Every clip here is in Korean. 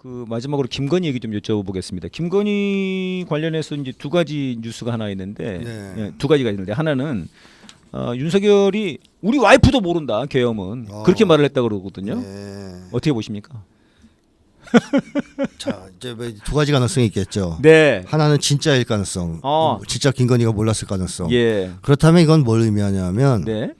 그 마지막으로 김건희 얘기 좀 여쭤보겠습니다. 김건희 관련해서 이제 두 가지 뉴스가 하나 있는데 네. 예, 두 가지가 있는데 하나는 어, 윤석열이 우리 와이프도 모른다 계엄은 어. 그렇게 말을 했다 고 그러거든요. 네. 어떻게 보십니까? 자 이제 뭐두 가지 가능성이 있겠죠. 네. 하나는 진짜일 가능성. 어. 진짜 김건희가 몰랐을 가능성. 예. 그렇다면 이건 뭘 의미하냐면 네.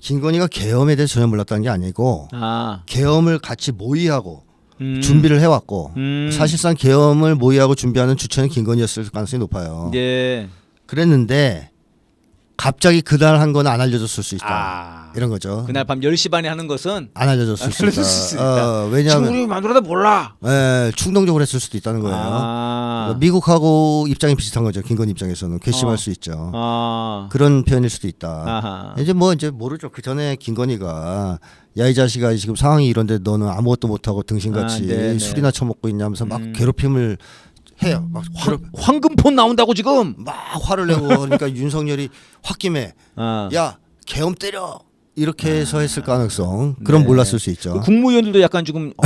김건희가 계엄에 대해서 전혀 몰랐다는 게 아니고 아. 계엄을 같이 모의하고 음. 준비를 해왔고 음. 사실상 계엄을 모의하고 준비하는 주체는 김건희였을 가능성이 높아요. 예. 그랬는데 갑자기 그날 한 건 안 알려줬을 수 있다. 아. 이런 거죠. 그날 밤 10시 반에 하는 것은 안 알려줬을 안수 알려줬을 수 있다. 있다. 어, 왜냐하면 우리 마누라도 몰라. 예, 충동적으로 했을 수도 있다는 거예요. 아. 미국하고 입장이 비슷한 거죠. 김건희 입장에서는 괘씸할 어. 수 있죠. 아. 그런 표현일 수도 있다. 아하. 이제 뭐 이제 모르죠. 그 전에 김건희가 야 이 자식아 지금 상황이 이런데 너는 아무것도 못하고 등신같이 아, 네 네. 술이나 처먹고 있냐면서 막 음. 괴롭힘을 해요. 막 황, 괴롭, 황금폰 나온다고 지금. 막 화를 내고 그러니까 윤석열이 홧김에 아. 야 계엄 때려 이렇게 해서 했을 가능성 그럼 네. 몰랐을 수 있죠. 그 국무위원들도 약간 지금 어,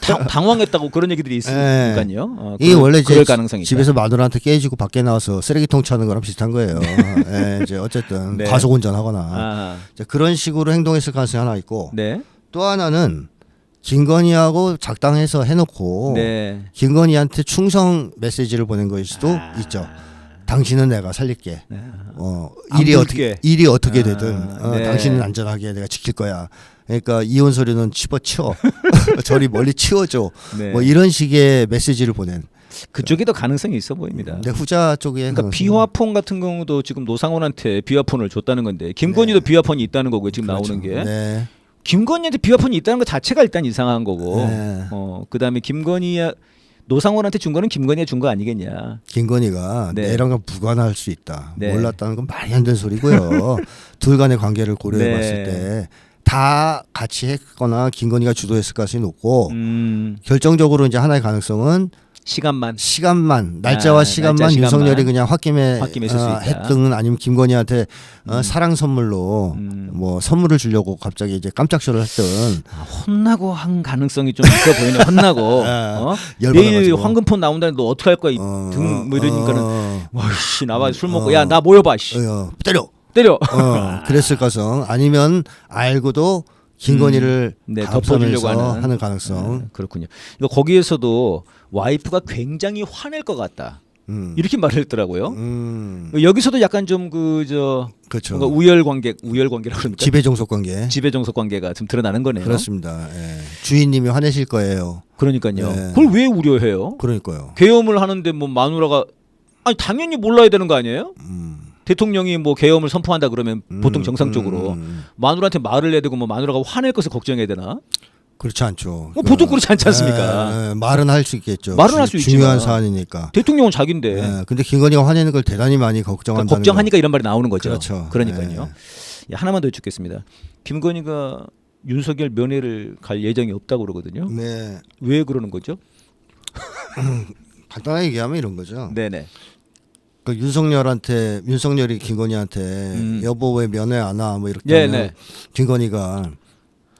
당, 당황했다고 그런 얘기들이 있으니까요. 어, 이게 그럴- 원래 이제 그럴 가능성이 있다. 집에서 마누라한테 깨지고 밖에 나와서 쓰레기통 차는 거랑 비슷한 거예요. 예, 이제 어쨌든 네. 과속 운전하거나 아, 이제 그런 식으로 행동했을 가능성이 하나 있고 네, 또 하나는 김건희하고 작당해서 해놓고 네. 김건희한테 충성 메시지를 보낸 것일 수도 아. 있죠. 당신은 내가 살릴게. 네. 어, 안 일이. 어떻게 일이 어떻게 아, 되든 어, 네. 당신은 안전하게 내가 지킬 거야. 그러니까 이혼 소리는 집어 치워. 저리 멀리 치워줘. 네. 뭐 이런 식의 메시지를 보낸. 그쪽이 더 가능성이 있어 보입니다. 근데 후자 쪽에 그러니까 비화폰 같은 경우도 지금 노상원한테 비화폰을 줬다는 건데 김건희도 비화폰이 있다는 거고요. 지금 나오는 게 네. 김건희한테 비화폰이 있다는 것 자체가 일단 이상한 거고. 네. 어 그다음에 김건희 노상원한테 준 거는 김건희가 준 거 아니겠냐. 김건희가 네. 내랑과 무관할 수 있다. 네. 몰랐다는 건 말이 안 되는 소리고요. 둘 간의 관계를 고려해 네. 봤을 때다 같이 했거나 김건희가 주도했을 가능성이 높고 음, 결정적으로 이제 하나의 가능성은 시간만. 시간만 날짜와 아, 시간만 날짜. 윤석열이 그냥 홧김에 홧김에 쓸수 어, 있다. 했든 아니면 김건희한테 어, 사랑 선물로 음. 뭐 선물을 주려고 갑자기 이제 깜짝 쇼를 했든 아, 혼나고 한 가능성이 좀 있어 보이네. 혼나고. 어? 열받아가지고. 내일 황금폰 나온다는데 너 어떻게 할 거야? 이 어, 등뭐 이러니까는 어, 와씨 나와 술 먹고 어. 야나 모여봐 씨 어, 때려 때려. 어, 그랬을 가능 아니면 알고도 김건희를 음. 네, 감싸면서 덮어주려고 하는. 하는 가능성. 아, 그렇군요. 이거 거기에서도 와이프가 굉장히 화낼 것 같다. 음. 이렇게 말을 했더라고요. 음. 여기서도 약간 좀 그저 그렇죠. 뭔가 우열 관계 우열 관계라 그러니까 지배 종속 관계. 지배 정석 관계가 좀 드러나는 거네요. 그렇습니다. 예. 주인님이 화내실 거예요. 그러니까요. 네. 그걸 왜 우려해요? 그러니까요. 계엄을 하는데 뭐 마누라가 아니 당연히 몰라야 되는 거 아니에요? 음. 대통령이 뭐 계엄을 선포한다 그러면 보통 음, 정상적으로 음. 마누라한테 말을 해야 되고 뭐 마누라가 화낼 것을 걱정해야 되나? 그렇지 않죠. 뭐 보통 그렇지 않지 않습니까? 예, 예, 말은 할 수 있겠죠. 말은 할수 주- 중요한 있지만. 사안이니까. 대통령은 자기인데 예, 근데 김건희가 화내는 걸 대단히 많이 그러니까 걱정한다는 걱정하니까 이런 말이 나오는 거죠. 그렇죠. 그러니까요. 야, 하나만 더 여쭙겠습니다. 김건희가 윤석열 면회를 갈 예정이 없다고 그러거든요. 거. 네. 왜 그러는 거죠? 간단하게 얘기하면 이런 거죠. 네네. 그 윤석열한테 윤석열이 김건희한테 음. 여보 왜 면회 안 와? 뭐 이렇게 네네. 하면 김건희가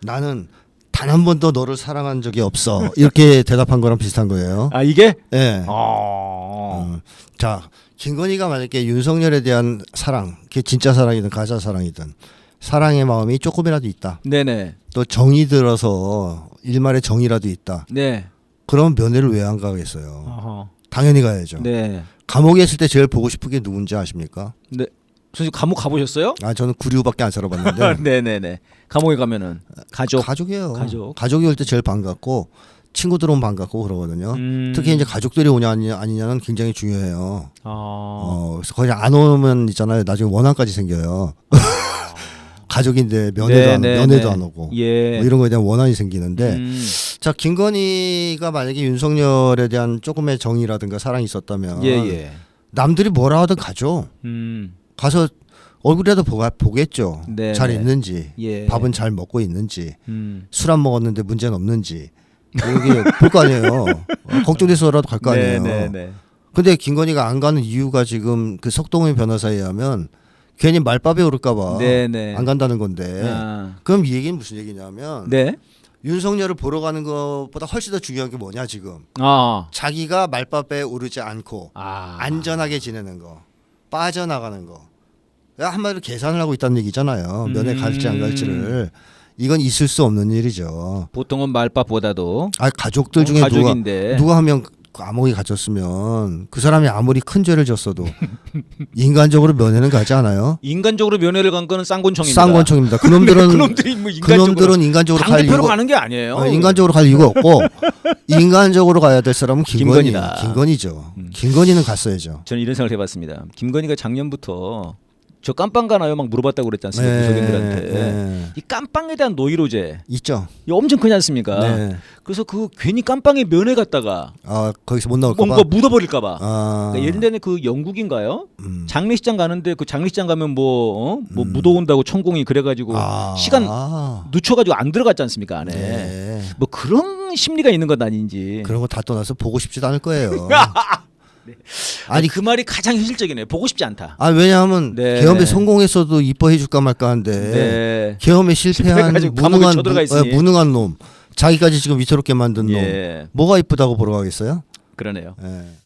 나는 단 한 번도 너를 사랑한 적이 없어. 이렇게 대답한 거랑 비슷한 거예요. 아 이게? 예. 아. 어. 자, 김건희가 만약에 윤석열에 대한 사랑, 그게 진짜 사랑이든 가짜 사랑이든 사랑의 마음이 조금이라도 있다. 네네. 또 정이 들어서 일말의 정이라도 있다. 네. 그럼 면회를 왜 안 가겠어요? 아하. 당연히 가야죠. 네. 감옥에 있을 때 제일 보고 싶은 게 누군지 아십니까? 네. 선생님 감옥 가보셨어요? 아 저는 구류밖에 안 살아봤는데 네네네. 감옥에 가면은 가족. 가족이에요. 가족. 가족이 올 때 제일 반갑고 친구들 오면 반갑고 그러거든요. 음. 특히 이제 가족들이 오냐 아니냐, 아니냐 는 굉장히 중요해요. 아. 어, 그래서 거의 안 오면 있잖아요. 나중에 원한까지 생겨요. 가족인데 면회도 네, 안, 네, 면회도 네. 안 오고 예. 뭐 이런 거에 대한 원한이 생기는데 음. 자 김건희가 만약에 윤석열에 대한 조금의 정이라든가 사랑이 있었다면 예 예. 남들이 뭐라 하든 가죠. 음. 가서 얼굴이라도 보가, 보겠죠. 네, 잘 네. 있는지 예. 밥은 잘 먹고 있는지 음. 술 안 먹었는데 문제는 없는지 여기 볼거 아니에요. 어, 걱정돼서라도 갈 거 아니에요. 네 네 네. 근데 김건희가 안 가는 이유가 지금 그 석동훈 변호사에 의하면 괜히 말밥에 오를까봐 네네. 안 간다는 건데 아. 그럼 이 얘기는 무슨 얘기냐면 네. 윤석열을 보러 가는 것보다 훨씬 더 중요한 게 뭐냐 지금? 아. 자기가 말밥에 오르지 않고 아. 안전하게 지내는 거 빠져나가는 거. 야, 한마디로 계산을 하고 있다는 얘기잖아요. 면회 갈지 안 갈지를. 이건 있을 수 없는 일이죠. 보통은 말밥보다도. 아 가족들 중에 어, 누가 가족인데. 누가 하면 감옥에 갇혔으면 그 사람이 아무리 큰 죄를 졌어도 인간적으로 면회는 가지 않아요 인간적으로 면회를 간 거는 쌍권총입니다. 쌍권총입니다 그놈들은 그놈들이 뭐 인간적으로 그놈들은 인간적으로 갈 이유가 가는 게 아니에요. 어, 인간적으로 갈 이유가 없고 인간적으로 가야 될 사람은 김건희. 김건희죠. 음. 김건희는 갔어야죠. 저는 이런 생각을 해봤습니다. 김건희가 작년부터 저 깜빵 가나요? 막 물어봤다고 그랬지 않습니까? 구석인들한테. 네. 이 깜빵에 대한 노이로제 있죠. 이거 엄청 크지 않습니까? 네. 그래서 그 괜히 깜빵에 면회 갔다가 아 거기서 못 나올까 뭔가 봐. 묻어버릴까 봐. 아, 그러니까 예전에 그 영국인가요? 음. 장례식장 가는데 그 장례식장 가면 뭐, 어? 뭐 음. 묻어온다고 천공이 그래가지고 아, 시간 아, 늦춰가지고 안 들어갔지 않습니까 안에. 네. 뭐 그런 심리가 있는 건 아닌지. 그런 거 다 떠나서 보고 싶지도 않을 거예요. 아니 아니 그 말이 가장 현실적이네요. 보고 싶지 않다. 아 왜냐하면 네. 계엄에 성공했어도 이뻐해 줄까 말까 한데 네. 계엄에 실패한 실패해가지고 감옥에 무능한 쳐들어가 무, 있으니. 어, 무능한 놈 자기까지 지금 위태롭게 만든 놈 예. 뭐가 이쁘다고 보러 가겠어요? 그러네요. 예.